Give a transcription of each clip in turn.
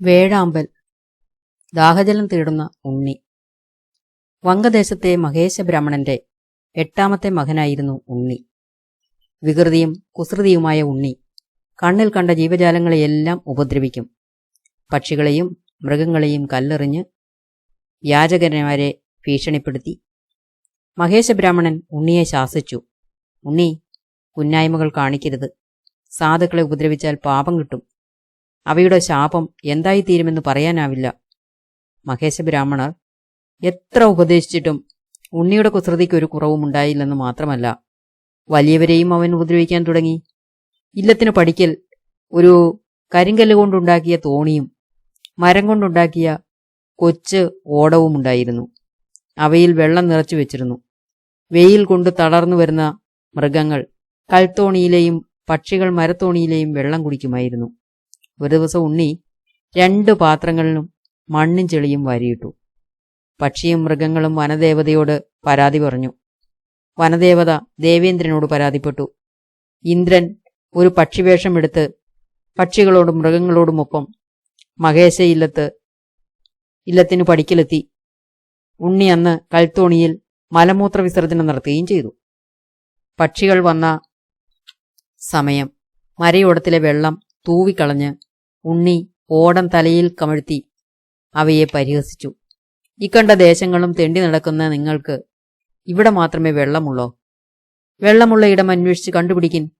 വേഴാമ്പൽ. ദാഹജലം തേടുന്ന ഉണ്ണി. വങ്കദേശത്തെ മഹേശ ബ്രാഹ്മണന്റെ എട്ടാമത്തെ മകനായിരുന്നു ഉണ്ണി. വികൃതിയും കുസൃതിയുമായ ഉണ്ണി കണ്ണിൽ കണ്ട ജീവജാലങ്ങളെയെല്ലാം ഉപദ്രവിക്കും. പക്ഷികളെയും മൃഗങ്ങളെയും കല്ലെറിഞ്ഞ് യാചകന്മാരെ ഭീഷണിപ്പെടുത്തി. മഹേശ ബ്രാഹ്മണൻ ഉണ്ണിയെ ശാസിച്ചു. ഉണ്ണി കുന്നായ്മകൾ കാണിക്കരുത്. സാധുക്കളെ ഉപദ്രവിച്ചാൽ പാപം കിട്ടും. അവയുടെ ശാപം എന്തായിത്തീരുമെന്ന് പറയാനാവില്ല. മഹേശ ബ്രാഹ്മണർ എത്ര ഉപദേശിച്ചിട്ടും ഉണ്ണിയുടെ കുസൃതിക്ക് ഒരു കുറവും ഉണ്ടായില്ലെന്ന് മാത്രമല്ല വലിയവരെയും അവൻ ഉപദ്രവിക്കാൻ തുടങ്ങി. ഇല്ലത്തിന് പഠിക്കൽ ഒരു കരിങ്കല്ല് കൊണ്ടുണ്ടാക്കിയ തോണിയും മരം കൊണ്ടുണ്ടാക്കിയ കൊച്ച് ഓടവും ഉണ്ടായിരുന്നു. അവയിൽ വെള്ളം നിറച്ചു വെച്ചിരുന്നു. വെയിൽ കൊണ്ട് തളർന്നു വരുന്ന മൃഗങ്ങൾ കൽത്തോണിയിലെയും പക്ഷികൾ മരത്തോണിയിലെയും വെള്ളം കുടിക്കുമായിരുന്നു. ഒരു ദിവസം ഉണ്ണി രണ്ട് പാത്രങ്ങളിലും മണ്ണും ചെളിയും വാരിയിട്ടു. പക്ഷിയും മൃഗങ്ങളും വനദേവതയോട് പരാതി പറഞ്ഞു. വനദേവത ദേവേന്ദ്രനോട് പരാതിപ്പെട്ടു. ഇന്ദ്രൻ ഒരു പക്ഷിവേഷം എടുത്ത് പക്ഷികളോടും മൃഗങ്ങളോടുമൊപ്പം മഹേശ ഇല്ലത്ത് ഇല്ലത്തിനു പടിക്കലെത്തി. ഉണ്ണി അന്ന് കൽത്തോണിയിൽ മലമൂത്ര വിസർജനം നടത്തുകയും ചെയ്തു. പക്ഷികൾ വന്ന സമയം മരയോടത്തിലെ വെള്ളം തൂവിക്കളഞ്ഞ് ഉണ്ണി ഓടം തലയിൽ കമഴ്ത്തി അവയെ പരിഹസിച്ചു. ഇക്കണ്ട ദേശങ്ങളും തെണ്ടി നടക്കുന്ന നിങ്ങൾക്ക് ഇവിടെ മാത്രമേ വെള്ളമുള്ളോ? വെള്ളമുള്ള ഇടം അന്വേഷിച്ച് കണ്ടുപിടിക്കിൻ.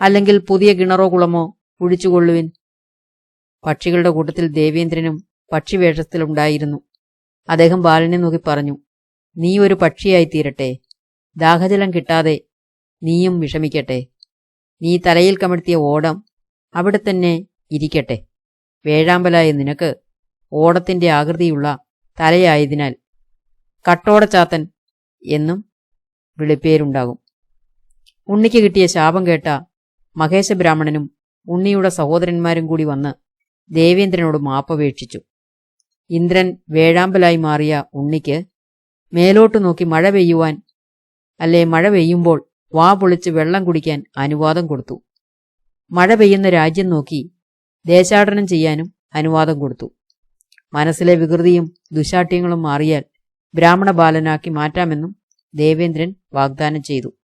അല്ലെങ്കിൽ പുതിയ കിണറോ കുളമോ കുഴിച്ചുകൊള്ളുവിൻ. പക്ഷികളുടെ കൂട്ടത്തിൽ ദേവേന്ദ്രനും പക്ഷിവേഷത്തിലുണ്ടായിരുന്നു. അദ്ദേഹം ബാലനെ നോക്കി പറഞ്ഞു നീ ഒരു പക്ഷിയായി തീരട്ടെ. ദാഹജലം കിട്ടാതെ നീയും വിഷമിക്കട്ടെ. നീ തലയിൽ കമഴ്ത്തിയ ഓടം അവിടെ തന്നെ ഇരിക്കട്ടെ. വേഴാമ്പലായ നിനക്ക് ഓടത്തിന്റെ ആകൃതിയുള്ള തലയായതിനാൽ കട്ടോടച്ചാത്തൻ എന്നും വിളിപ്പേരുണ്ടാകും. ഉണ്ണിക്ക് കിട്ടിയ ശാപം കേട്ട മഹേശബ്രാഹ്മണനും ഉണ്ണിയുടെ സഹോദരന്മാരും കൂടി വന്ന് ദേവേന്ദ്രനോട് മാപ്പപേക്ഷിച്ചു. ഇന്ദ്രൻ വേഴാമ്പലായി മാറിയ ഉണ്ണിക്ക് മേലോട്ടു നോക്കി മഴ പെയ്യുവാൻ അല്ലെ മഴ പെയ്യുമ്പോൾ വാ പൊളിച്ച് വെള്ളം കുടിക്കാൻ അനുവാദം കൊടുത്തു. മഴ പെയ്യുന്ന രാജ്യം നോക്കി ദേശാടനം ചെയ്യാനും അനുവാദം കൊടുത്തു. മനസ്സിലെ വികൃതിയും ദുശാഠ്യങ്ങളും മാറിയാൽ ബ്രാഹ്മണ ബാലനാക്കി മാറ്റാമെന്നും ദേവേന്ദ്രൻ വാഗ്ദാനം ചെയ്തു.